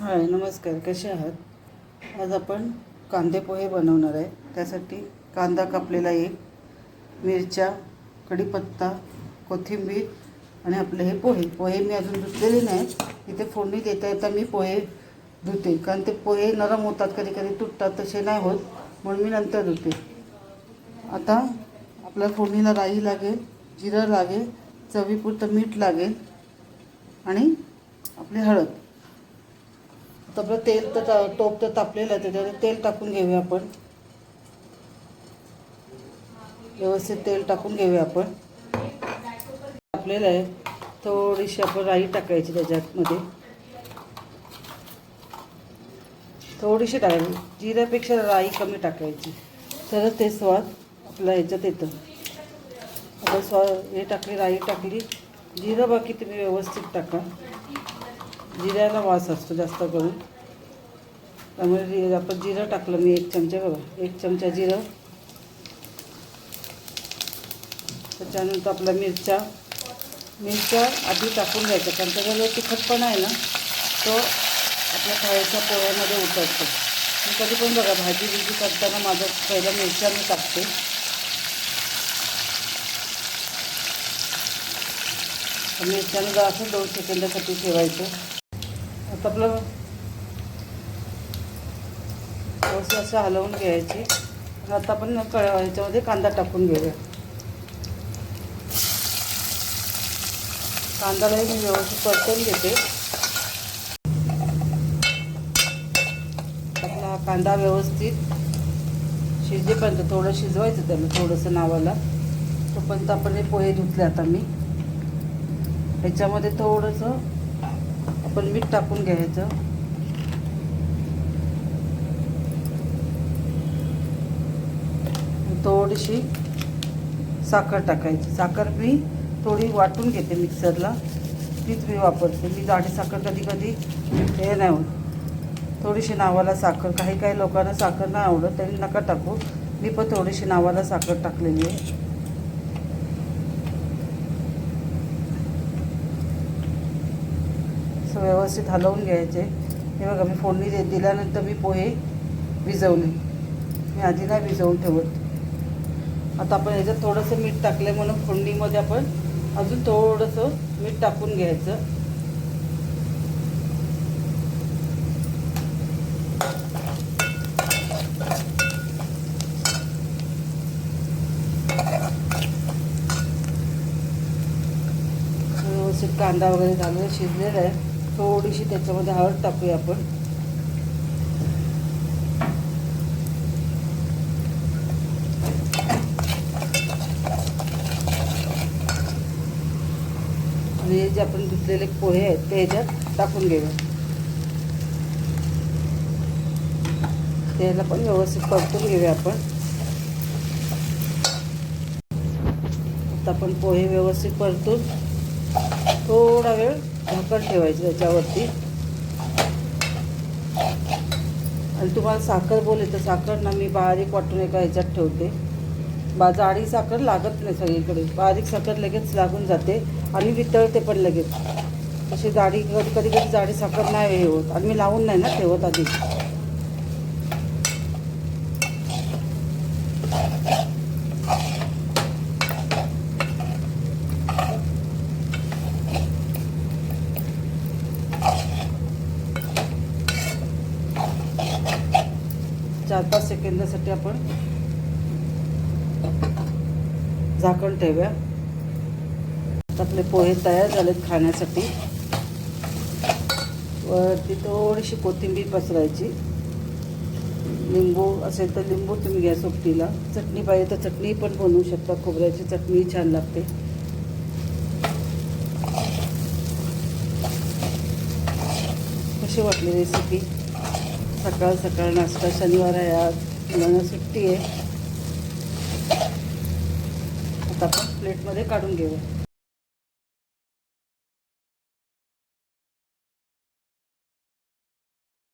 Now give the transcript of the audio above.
हाय नमस्कार. कसे आहात? आज आपण कांदे पोहे बनवणार आहे. त्यासाठी कांदा कापलेला एक मिरच्या कढीपत्ता कोथिंबीर आणि आपले हे पोहे. पोहे मी अजून धुतलेले नाहीत. इथे फोडणी देता येता मी पोहे धुते. कारण ते पोहे नरम होतात कधी कधी तुटतात तसे नाही होत. म्हणून मी नंतर धुते. आता आपल्या फोडणीला राई लागेल जिरं लागेल चवीपुरतं मीठ लागेल आणि आपली हळद. सगळं तेल तर टोप तर तापलेलं आहे त्याच्यावर तेल टाकून घेऊया आपण. व्यवस्थित तेल टाकून घेऊया आपण. टाकलेलं आहे. थोडीशी आपण राई टाकायची त्याच्यामध्ये. थोडीशी टाकायची. जिऱ्यापेक्षा राई कमी टाकायची. तरच ते स्वाद आपला ह्याच्यात येतं. आपण स्वा हे टाकली राई टाकली. जिरं बाकी तुम्ही व्यवस्थित टाका. जिऱ्याला वास असतो जास्त करून. त्यामुळे आपण जिरं टाकलं मी एक चमचा बघा एक चमचा जिरं. त्याच्यानंतर आपल्या मिरच्या मिरच्या आधी टाकून घ्यायच्या कारण त्याचा जो तिखटपणा आहे ना तो आपल्या खायच्या पोळ्यामध्ये उतरतो. मी कधी पण बघा भाजी बिजी करताना माझं पहिल्या मिरच्या मी टाकते. मिरच्यानं जर असं दोन सेकंदासाठी ठेवायचं. आता आपलं थोडंसं असं हलवून घ्यायची. आता आपण क ह्याच्यामध्ये कांदा टाकून घेऊया. कांदालाही मी व्यवस्थित परतून घेते. आपला कांदा व्यवस्थित शिजेपर्यंत थोडं शिजवायचं त्याला थोडंसं नावाला. तोपर्यंत आपण हे पोहे धुतले आता मी. ह्याच्यामध्ये थोडंसं आपण मीठ टाकून घ्यायचं. थोडीशी साखर टाकायची. साखर मी थोडी वाटून घेते मिक्सरला. तीच मी वापरते. मी जाडी साखर कधी कधी हे नाही होत. थोडीशी नावाला साखर. काही काही लोकांना साखर नाही आवडत. त्यांनी नका टाकू. मी पण थोडीशी नावाला साखर टाकलेली आहे. असं व्यवस्थित हलवून घ्यायचे. हे बघा मी फोडणी दे दिल्यानंतर मी पोहे भिजवले. मी आधी नाही भिजवून ठेवत. आता आपण याच्यात थोडंसं मीठ टाकलं म्हणून फोडणीमध्ये आपण अजून थोडंसं मीठ टाकून घ्यायचं. व्यवस्थित कांदा वगैरे घालून शिजलेला आहे. थोडीशी त्याच्यामध्ये हळद टाकूया आपण. आणि हे जे आपण धुतलेले पोहे आहेत ते ह्याच्यात टाकून घेऊया. त्याला पण व्यवस्थित परतून घेऊया आपण. आता आपण पोहे व्यवस्थित परतून थोडा वेळ झाकण ठेवायचं त्याच्यावरती. आणि तुम्हाला साखर बोले तर साखर ना मी बारीक वाटून एका ह्याच्यात ठेवते. बा जाडी साखर लागत नाही सगळीकडे. बारीक साखर लगेच लागून जाते आणि वितळते पण लगेच. अशी जाडी कधी कधी कधी जाडी साखर नाही हे होत आणि मी लावून नाही ना ठेवत आधी. चार पाच सेकंदासाठी आपण झाकण ठेवूया. आपले पोहे तयार झालेत खाण्यासाठी. वरती थोडीशी कोथिंबीर पसरायची. लिंबू असेल तर लिंबू तुम्ही घ्या सोबतीला. चटणी पाहिजे तर चटणी पण बनवू शकता. खोबऱ्याची चटणी छान लागते. कशी वाटली रेसिपी सकाळ सकाळ नाश्ता शनिवार आहे आज मुलांना सुट्टी आहे. आता आपण प्लेटमध्ये काढून घेऊया.